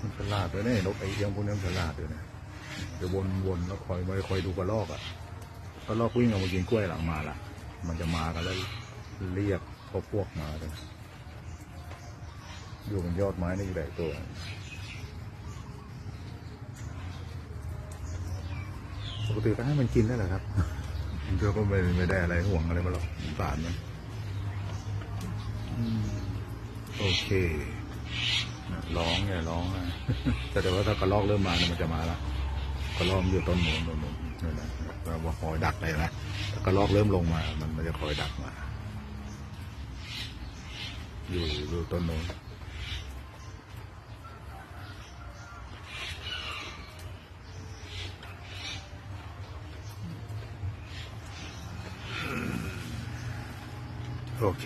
มันฉลาดด้วยเนี่ยนกไอเอียงพวกนี้มันฉลาดด้วยนะจะวนวนแล้วคอยมาคอยดูกระรอกอะกระรอกวิ่งออกมากินกล้วยหลังมาละมันจะมากันแล้วเรียกพวกพวกมาเลยอยู่บนยอดไม้นี่อยู่หลายตัวปกติก็ให้มันกินได้แหละครับมันก็ไม่ไม่ได้อะไรห่วงอะไรมาหรอกสารมันโอเค ร้องอย่าร้องนะแต่แต่ว่าถ้ากระลอกเริ่มมาเนี่ยมันจะมาละกระลอกอยู่ต้นโน้นต้นโน้นนี่นนะว่าคอยดักเลยนะถ้ากระลอกเริ่มลงมา มันมันจะคอยดักมา อยู่อยู่ต้นโน้นโอเค